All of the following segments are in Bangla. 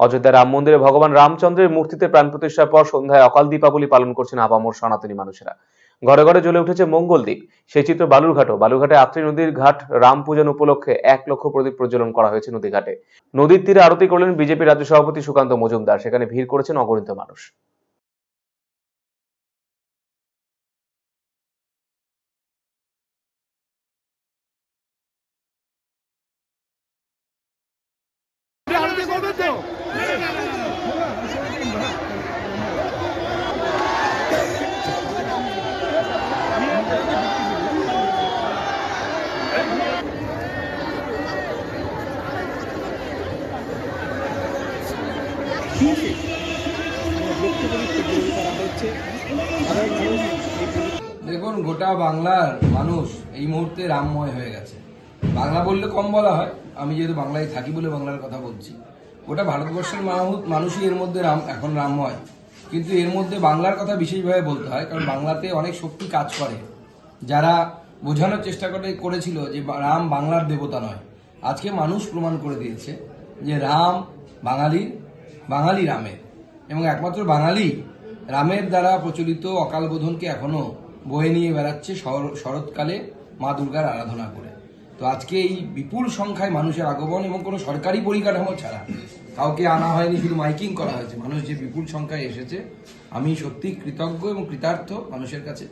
অযোধ্যা রাম মন্দিরে ভগবান রামচন্দ্রের মূর্তিতে প্রাণ প্রতিষ্ঠার পর সন্ধ্যায় অকাল দীপাবলি পালন করছেন আবামর সনাতনী মানুষেরা। ঘরে ঘরে জ্বলে উঠেছে মঙ্গলদ্বীপ সেই চিত্র বালুরঘাটও। বালুরঘাটে আত্রি নদীর ঘাট রাম পূজন উপলক্ষে এক লক্ষ প্রদীপ প্রজ্বলন করা হয়েছে নদীঘাটে। নদীর তীরে আরতি করলেন বিজেপি রাজ্য সভাপতি সুকান্ত মজুমদার। সেখানে ভিড় করেছেন অগণিত মানুষ। দেখুন গোটা বাংলার মানুষ এই মুহূর্তে রামময় হয়ে গেছে। বাংলা বললে কম বলা হয়। আমি যেহেতু বাংলায় থাকি বলে বাংলার কথা বলছি। ওটা ভারতবর্ষের মানু- মানুষই এর মধ্যে রাম এখন রামময়। কিন্তু এর মধ্যে বাংলার কথা বিশেষভাবে বলতে হয়, কারণ বাংলাতে অনেক শক্তি কাজ করে। যারা বোঝানোর চেষ্টা করে করেছিল যে রাম বাংলার দেবতা নয়। আজকে মানুষ প্রমাণ করে দিয়েছে যে রাম বাঙালির বাঙালি রামের এবং একমাত্র বাঙালি রামের দ্বারা প্রচলিত অকালবোধনকে এখনও এখনও বয়ে নিয়ে বেড়াচ্ছে শর- শরৎকালে মা দুর্গার আরাধনা করে। তো আজকে এই বিপুল সংখ্যায় মানুষের আগমন এবং কোনো সরকারি পরিকাঠামো ছাড়া কাউকে আনা হয়নি, শুধু মাইকিং করা হয়েছে। মানুষ যে বিপুল সংখ্যায় এসেছে, আমি সত্যি কৃতজ্ঞ এবং কৃতার্থ মানুষের কাছে।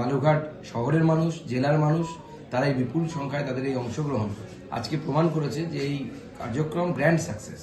বালুঘাট শহরের মানুষ, জেলার মানুষ, তারা এই বিপুল সংখ্যায় তাদের এই অংশগ্রহণ আজকে প্রমাণ করেছে যে এই কার্যক্রম গ্র্যান্ড সাকসেস